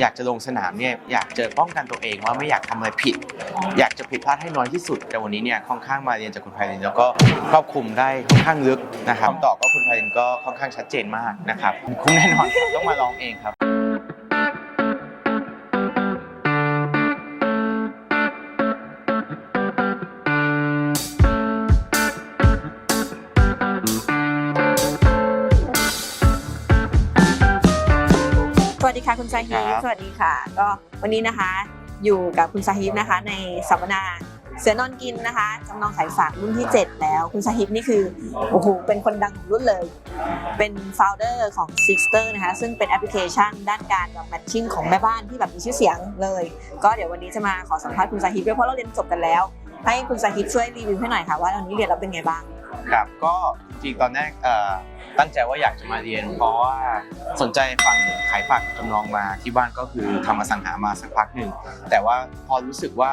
อยากจะลงสนามเนี่ยอยากเจอป้องกันตัวเองว่าไม่อยากทำอะไรผิด อยากจะผิดพลาดให้น้อยที่สุด แต่วันนี้เนี่ยค่อนข้างมาเรียนจากคุณไพรินแล้วก็ครอบคลุมได้ค่อนข้างลึกนะครับคำตอบก็คุณไพรินก็ค่อนข้างชัดเจนมากนะครับคุ้มแน่นอนครับต้องมาลองเองครับ ดีค่ะคุณซาฮิครับสวัสดีค่ะ ก็วันนี้นะคะอยู่กับคุณซาฮิปนะคะ ในสัมมนาเสือนอนกินนะคะจำลองสายฝากรุ่นที่ 7 แล้ว คุณซาฮิปนี่คือโอ้โหเป็นคนดังของรุ่นเลย เป็นโฟลเดอร์ของ Sixter นะคะ ซึ่งเป็นแอปพลิเคชันด้านการแบบแมทชิ่งของแม่บ้านที่แบบมีชื่อเสียงเลย ก็เดี๋ยววันนี้จะมาขอสัมภาษณ์คุณซาฮิปด้วยเพราะเราเรียนจบกันแล้ว ให้คุณซาฮิปช่วยรีวิวให้หน่อยค่ะว่าตอนนี้เรียนแล้วเป็นไงบ้าง ครับก็จริงๆตอนแรกเอ่อตั้งใจว่าอยากจะมาเรียน เพราะว่าสนใจฝั่งขายฝากจำลองมาที่บ้านก็คือทำอสังหามาสักพักหนึ่งแต่ว่าพอรู้สึกว่า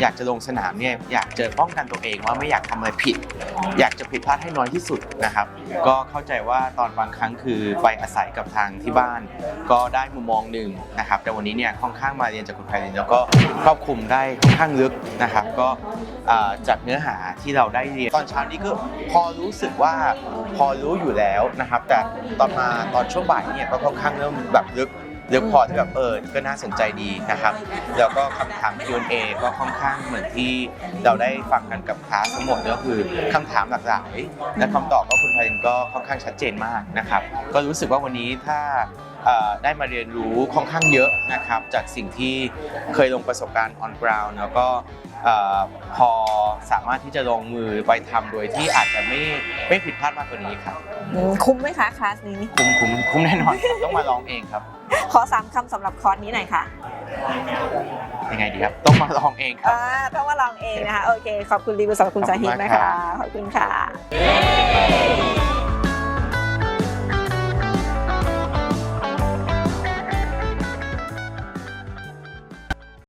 อยากจะลงสนามเนี่ยอยากเจอป้องกันตัวเองว่าไม่อยากทำอะไรผิด อยากจะผิดพลาดให้น้อยที่สุดนะครับ ก็เข้าใจว่าตอนบางครั้งคือไปอาศัยกับทางที่บ้าน ก็ได้มุมมองหนึ่งนะครับ แต่วันนี้เนี่ยค่อนข้างมาเรียนจากคุณไพรินแล้วก็ครอบคลุมได้ค่อนข้างลึกนะครับ ก็จากเนื้อหาที่เราได้เรียนตอนเช้านี้ก็พอรู้สึกว่าพอรู้อยู่แล้วนะครับ แต่ตอนมาตอนช่วงบ่ายเนี่ยก็ค่อนข้างเริ่มแบบลึก ลึกพอที่แบบเออก็น่าสนใจดีนะครับ แล้วก็คำถาม Q&A ก็ค่อนข้างเหมือนที่เราได้ฟังกันกับคลาสทั้งหมดก็คือคำถามหลากหลายและคำตอบก็คุณไพรินก็ค่อนข้างชัดเจนมากนะครับ ก็รู้สึกว่าวันนี้ถ้า ได้มาเรียนรู้ค่อนข้างเยอะนะครับ จากสิ่งที่เคยลงประสบการณ์ on ground แล้วก็เอ่อพอสามารถที่จะลงมือไปทำโดยที่อาจจะไม่ไม่ผิดพลาดมากกว่านี้ครับอืมคุ้มไหมคะคลาสนี้คุ้มคุ้มคุ้มแน่นอนครับต้องมาลองเองครับ ขอสามคำสำหรับคอร์สนี้หน่อยค่ะยังไงดีครับ ต้องมาลองเองครับอ่าต้องมาลองเองนะคะโอเค ขอบคุณรีวิวสำหรับคุณขอบสาคุณฮิตมากนะครัคะบขอบคุณค่ะ